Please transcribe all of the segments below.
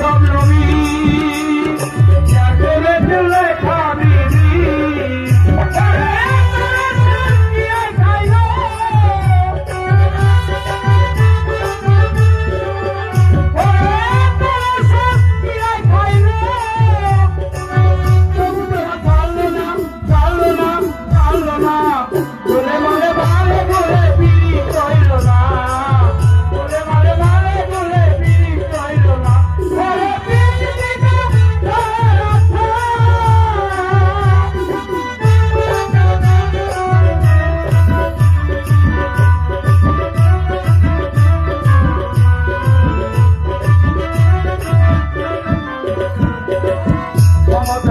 Salve,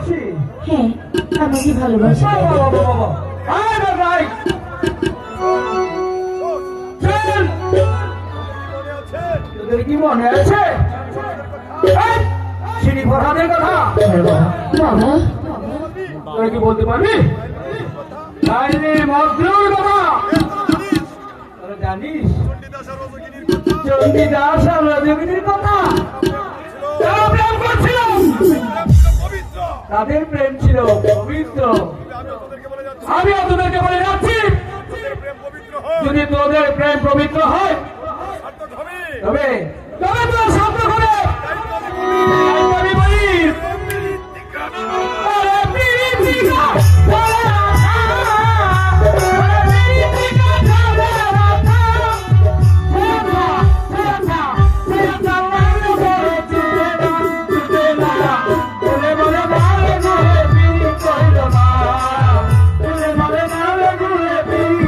ওকে ভালোবাসিস হ্যাঁ আমাকে ভালোবাসি। আয় ভাই। তোদের কি মনে আছে? সিঁড়ি ফরহাদের কথা। বাবা। তোরা কি বলতে পারবি? ডাইনি মজনুর কথা তোরা জানিস? চণ্ডীদাস আর কথা। তারা প্রেম করছিল তাদের প্রেম ছিল পবিত্র। আমি তোদেরকে বলে যাচ্ছি যদি তোদের প্রেম পবিত্র হয় তবে তবে সাবধান